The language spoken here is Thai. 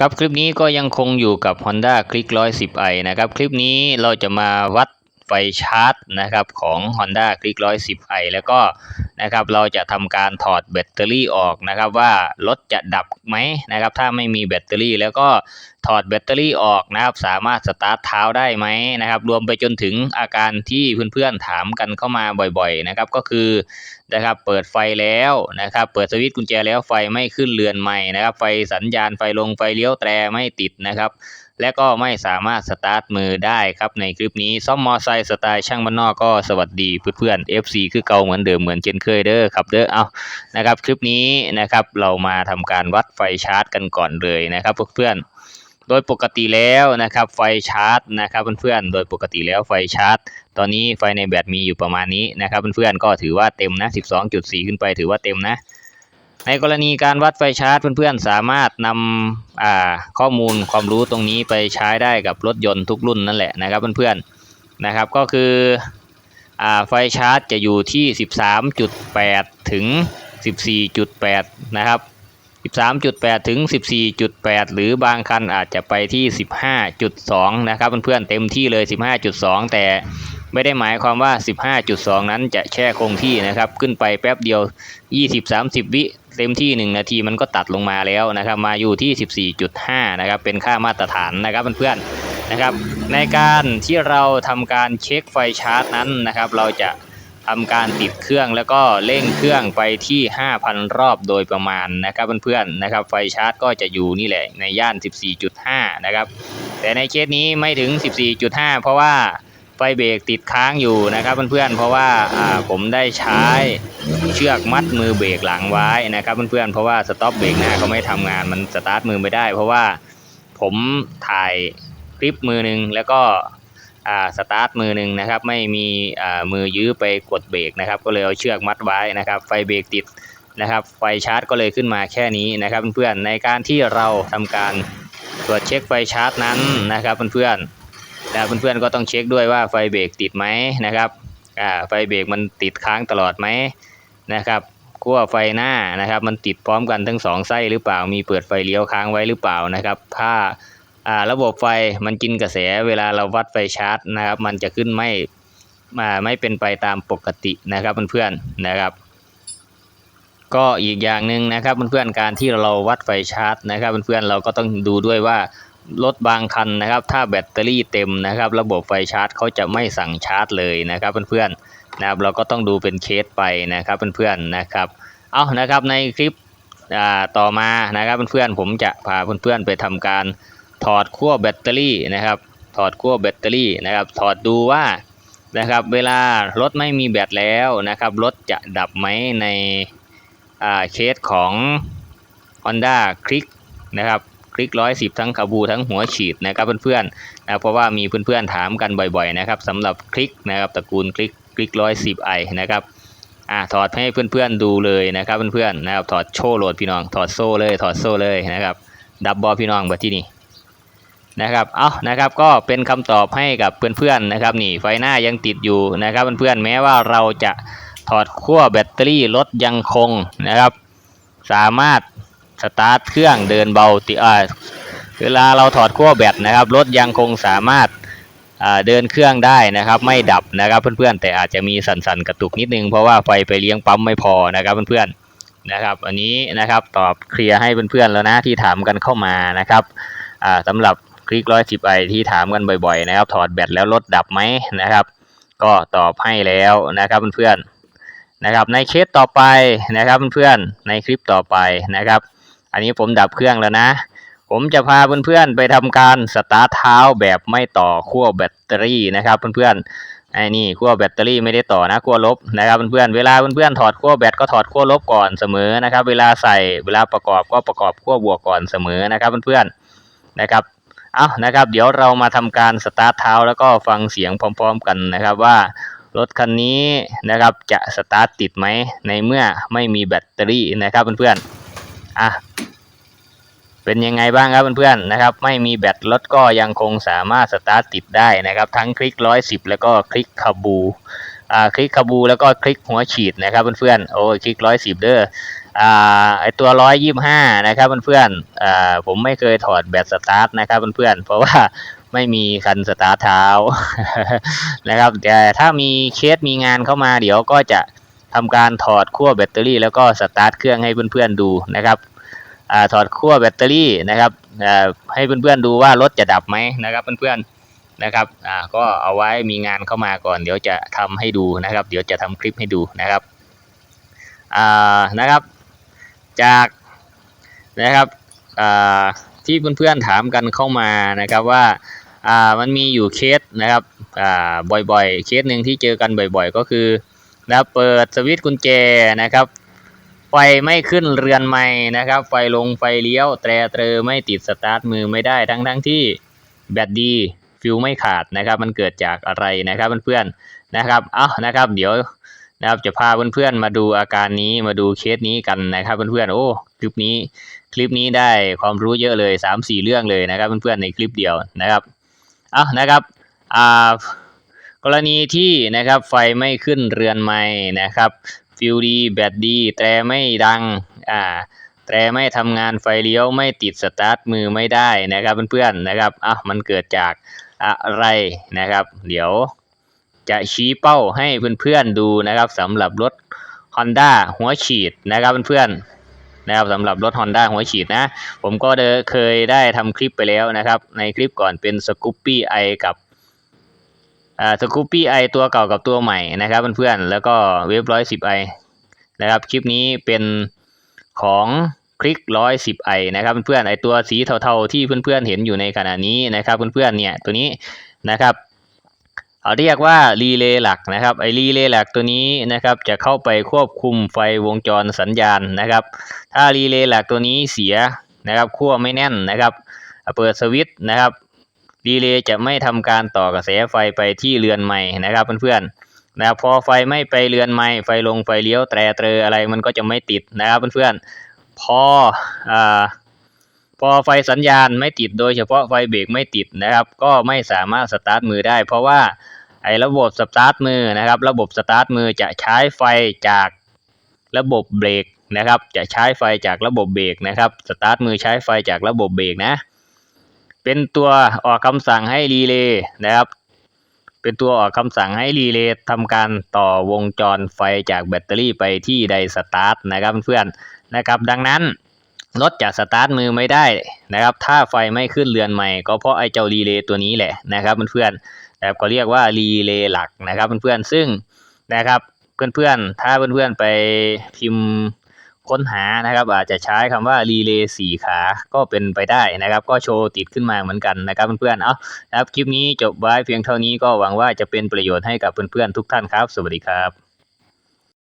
ครับคลิปนี้ก็ยังคงอยู่กับ Honda Click 110i นะครับคลิปนี้เราจะมาวัดไฟชาร์จนะครับของ Honda Click 110i แล้วก็นะครับเราจะทำการถอดแบตเตอรี่ออกนะครับว่ารถจะดับไหมนะครับถ้าไม่มีแบตเตอรี่แล้วก็ ถอดแบตเตอรี่ออกนะครับ สามารถสตาร์ทเท้าได้ไหมนะครับ รวมไปจนถึงอาการที่เพื่อนๆถามกันเข้ามาบ่อยๆนะครับ ก็คือนะครับเปิดไฟแล้วนะครับ เปิดสวิตช์กุญแจแล้วไฟไม่ขึ้นเรือนใหม่นะครับ ไฟสัญญาณไฟลงไฟเลี้ยวแตรไม่ติดนะครับ และก็ไม่สามารถสตาร์ทมือได้ครับในคลิปนี้ซ่อมมอไซค์สไตล์ช่างบ้านนอกก็สวัสดีเพื่อนๆ FC คือเก่าเหมือนเดิมเหมือนเช่นเคยเด้อครับเด้อเอานะครับ คลิปนี้นะครับเรามาทำการวัดไฟชาร์จกันก่อนเลยนะครับเพื่อนๆ โดยปกติแล้วนะครับไฟชาร์จนะครับเพื่อนๆโดยปกติแล้วไฟชาร์จ ตอนนี้ไฟในแบตมีอยู่ประมาณนี้นะครับเพื่อนๆก็ถือว่าเต็มนะ 12.4 ขึ้นไปถือว่าเต็มนะในกรณีการวัดไฟชาร์จเพื่อนๆ สามารถนำอ่าข้อมูลความรู้ตรงนี้ไปใช้ได้กับรถยนต์ทุกรุ่นนั่นแหละนะครับเพื่อนๆนะครับก็คืออ่าไฟชาร์จจะอยู่ที่ 13.8 ถึง 14.8 นะครับ 13.8 ถึง 14.8 หรือบางคันอาจจะไปที่ 15.2 นะครับเพื่อนๆเต็มที่เลย 15.2 แต่ไม่ได้หมายความว่า 15.2 นั้นจะแช่คงที่นะครับ ขึ้นไปแป๊บเดียว 20-30 วิเต็มที่ 1 นาทีมันก็ตัดลงมาแล้วนะครับ มาอยู่ที่ 14.5 นะครับ เป็นค่ามาตรฐานนะครับเพื่อนๆนะครับ ในการที่เราทำการเช็คไฟชาร์จนั้นนะครับ เราจะ ทำการติดเครื่องแล้วก็เร่งเครื่องไปที่ 5,000 รอบโดยประมาณนะครับเพื่อนๆนะครับไฟชาร์จก็จะอยู่นี่แหละในย่าน 14.5 นะครับ แต่ในเคสนี้ไม่ถึง 14.5 เพราะว่าไฟเบรกติดค้างอยู่นะครับเพื่อนๆเพราะว่าผมได้ใช้เชือกมัดมือเบรกหลังไว้นะครับเพื่อนๆเพราะว่าสต็อปเบรกหน้าเขาไม่ทำงานมันสตาร์ทมือไม่ได้ เพราะว่าผมถ่ายคลิปมือหนึ่งแล้วก็ สตาร์ทมือหนึ่งนะครับ ไม่มีอ่ามือยื้อไปกดเบรกนะครับ ก็เลยเอาเชือกมัดไว้นะครับ ไฟเบรกติดนะครับ ไฟชาร์จก็เลยขึ้นมาแค่นี้นะครับ เพื่อนๆในการที่เราทำการตรวจเช็คไฟชาร์จนั้นนะครับเพื่อนๆแล้วเพื่อนๆก็ต้องเช็คด้วยว่าไฟเบรกติดไหมนะครับอ่าไฟเบรกมันติดค้างตลอดไหมนะครับขั้วไฟหน้านะครับ มันติดพร้อมกันทั้งสองไส้หรือเปล่ามีเปิดไฟเลี้ยวค้างไว้หรือเปล่านะครับ ถ้า ระบบไฟมันกินกระแสเวลาเราวัดไฟชาร์จนะครับ มันจะขึ้นไม่มาไม่เป็นไปตามปกตินะครับเพื่อนๆนะครับ ก็อีกอย่างหนึ่งนะครับเพื่อนๆการที่เราวัดไฟชาร์จนะครับเพื่อนๆเราก็ต้องดูด้วยว่ารถบางคันนะครับ ถ้าแบตเตอรี่เต็มนะครับ ระบบไฟชาร์จเขาจะไม่สั่งชาร์จเลยนะครับเพื่อนๆนะครับเราก็ต้องดูเป็นเคสไปนะครับเพื่อนๆนะครับเอานะครับในคลิปอ่าต่อมานะครับเพื่อนๆผมจะพาเพื่อนๆไปทำการ ถอดขั้วแบตเตอรี่นะครับ ถอดขั้วแบตเตอรี่นะครับ ถอดดูว่านะครับ เวลารถไม่มีแบตแล้วนะครับ รถจะดับไหมในเคสของ Honda Click นะครับคลิกร้อยสิบทั้งคาบูทั้งหัวฉีดนะครับเพื่อนๆนะเพราะว่ามีเพื่อนๆถามกันบ่อยๆนะครับสำหรับคลิกนะครับตระกูลคลิกคลิกร้อยสิบไอนะครับอ่าถอดให้เพื่อนๆดูเลยนะครับเพื่อนๆนะครับถอดโชว์โหลดพี่น้องถอดโซ่เลยถอดโซ่เลยนะครับดับบอพี่น้องมาที่นี่ นะครับเอานะครับก็เป็นคำตอบให้กับเพื่อนๆนะครับนี่ไฟหน้ายังติดอยู่นะครับเพื่อนๆแม้ว่าเราจะถอดขั้วแบตเตอรี่รถยังคงนะครับ สามารถสตาร์ทเครื่องเดินเบาติอ่าเวลาเราถอดขั้วแบตนะครับรถยังคงสามารถเดินเครื่องได้นะครับ ไม่ดับนะครับเพื่อนๆ แต่อาจจะมีสั่นๆกระตุกนิดนึงเพราะว่าไฟไปเลี้ยงปั๊มไม่พอนะครับเพื่อนๆนะครับอันนี้นะครับตอบเคลียร์ให้เพื่อนๆแล้วนะที่ถามกันเข้ามานะครับอ่าสำหรับ คลิกร้อยสิบไอที่ถามกันบ่อยๆนะครับ ถอดแบตแล้วรถดับไหมนะครับ ก็ตอบให้แล้วนะครับเพื่อนๆนะครับ ในเคสต่อไปนะครับเพื่อนๆในคลิปต่อไปนะครับ อันนี้ผมดับเครื่องแล้วนะ ผมจะพาเพื่อนๆไปทำการสตาร์ทเท้าแบบไม่ต่อขั้วแบตเตอรี่นะครับเพื่อนๆไอ้นี่ขั้วแบตเตอรี่ไม่ได้ต่อนะขั้วลบนะครับเพื่อนๆเวลาเพื่อนๆถอดขั้วแบตก็ถอดขั้วลบก่อนเสมอนะครับ เวลาใส่เวลาประกอบก็ประกอบขั้วบวกก่อนเสมอนะครับเพื่อนๆนะครับ เอานะครับ เดี๋ยวเรามาทำการสตาร์ทเท้าแล้วก็ฟังเสียงพร้อม ๆ กันนะครับว่ารถคันนี้นะครับจะสตาร์ทติดไหมในเมื่อไม่มีแบตเตอรี่นะครับเพื่อนๆอะเป็นยังไงบ้างครับเพื่อนๆนะครับ ไม่มีแบตรถก็ยังคงสามารถสตาร์ทติดได้นะครับ ทั้งคลิกร้อยสิบแล้วก็คลิกคาบู อ่าคลิกคาบูแล้วก็คลิกหัวฉีดนะครับเพื่อนๆโอ้คลิกร้อยสิบเด้ออ่าไอตัวร้อยยี่ห้านะครับเพื่อนๆอ่าผมไม่เคยถอดแบตสตาร์ทนะครับเพื่อนๆเพราะว่าไม่มีคันสตาร์ทเท้านะครับแต่ถ้ามีเคสมีงานเข้ามาเดี๋ยวก็จะทำการถอดขั้วแบตเตอรี่ แล้วก็สตาร์ทเครื่องให้เพื่อนๆดูนะครับอถอดขั้วแบตเตอรี่นะครับให้เพื่อนๆดูว่ารถจะดับไหมนะครับเพื่อนๆ นะครับอ่าก็เอาไว้มีงานเข้ามาก่อน เดี๋ยวจะทำให้ดูนะครับ เดี๋ยวจะทำคลิปให้ดูนะครับอ่านะครับ จากนะครับอ่าที่เพื่อนๆถามกันเข้ามานะครับว่าอ่ามันมีอยู่เคสนะครับอ่าบ่อยๆ เคสหนึ่งที่เจอกันบ่อย ๆ ก็คือนะครับเปิดสวิตช์กุญแจนะครับไฟไม่ขึ้นเรือนไม่นะครับ ไฟลงไฟเลี้ยว แตรเตรอไม่ติดสตาร์ทมือไม่ได้ทั้งทั้งๆที่แบตดี ฟิวไม่ขาดนะครับ มันเกิดจากอะไรนะครับเพื่อนๆนะครับเอ้านะครับ เดี๋ยวนะครับจะพาเพื่อนๆมาดูอาการนี้มาดูเคสนี้กันนะครับเพื่อนๆโอ้คลิปนี้คลิปนี้ได้ความรู้เยอะเลยสามสี่เรื่องเลยนะครับเพื่อนๆในคลิปเดียวนะครับเอ้านะครับอ่ากรณีที่นะครับไฟไม่ขึ้นเรือนไม้นะครับฟิลดีแบตดีแตรไม่ดังอ่าแตรไม่ทำงานไฟเลี้ยวไม่ติดสตาร์ทมือไม่ได้นะครับเพื่อนๆนะครับอะมันเกิดจาก อะไรนะครับ เดี๋ยวจะชี้เป้าให้เพื่อนๆดูนะครับสำหรับรถ Honda หัวฉีดนะครับเพื่อนๆนะครับสำหรับรถ Honda หัวฉีดนะ ผมก็เคยได้ทำคลิปไปแล้วนะครับ ในคลิปก่อนเป็น Scoopy i กับอ่า Scoopy i ตัวเก่ากับตัวใหม่นะครับเพื่อนๆแล้วก็เว็บร้อยสิบไอนะครับคลิปนี้เป็นของ ลิกร้อยสิบไอนะครับเพื่อนๆไอตัวสีเทาๆที่เพื่อนๆเห็นอยู่ในขณะนี้นะครับเพื่อนๆเนี่ยตัวนี้นะครับเขาเรียกว่ารีเลย์หลักนะครับไอรีเลย์หลักตัวนี้นะครับจะเข้าไปควบคุมไฟวงจรสัญญาณนะครับ ถ้ารีเลย์หลักตัวนี้เสียนะครับขั้วไม่แน่นนะครับ เปิดสวิตช์นะครับรีเลย์จะไม่ทำการต่อกระแสไฟไปที่เรือนใหม่นะครับเพื่อนๆนะครับพอไฟไม่ไปเรือนไม้ไฟลงไฟเลี้ยวแตรเตรออะไรมันก็จะไม่ติดนะครับเพื่อนๆ พออ่าพอไฟสัญญาณไม่ติดโดยเฉพาะไฟเบรกไม่ติดนะครับ ก็ไม่สามารถสตาร์ทมือได้ เพราะว่าไอ้ระบบสตาร์ทมือนะครับ ระบบสตาร์ทมือจะใช้ไฟจากระบบเบรกนะครับ จะใช้ไฟจากระบบเบรกนะครับสตาร์ทมือใช้ไฟจากระบบเบรกนะ เป็นตัวออกคำสั่งให้รีเลย์นะครับ เป็นตัวออกคำสั่งให้รีเลย์ทำการต่อวงจรไฟจากแบตเตอรี่ไปที่ไดสตาร์ทนะครับเพื่อนนะครับ ดังนั้นรถจะสตาร์ทมือไม่ได้นะครับ ถ้าไฟไม่ขึ้นเรือนใหม่ ก็เพราะไอ้เจ้ารีเลย์ตัวนี้แหละนะครับเพื่อนๆแบบก็เรียกว่ารีเลย์หลักนะครับเพื่อนๆซึ่งนะครับเพื่อนๆถ้าเพื่อนๆไปพิมพ์ ค้นหานะครับอาจจะใช้คำว่ารีเลย์สี่ขาก็เป็นไปได้นะครับ ก็โชว์ติดขึ้นมาเหมือนกันนะครับเพื่อนๆเอาครับคลิปนี้จบไว้เพียงเท่านี้ก็หวังว่าจะเป็นประโยชน์ให้กับเพื่อนๆทุกท่านครับ สวัสดีครับ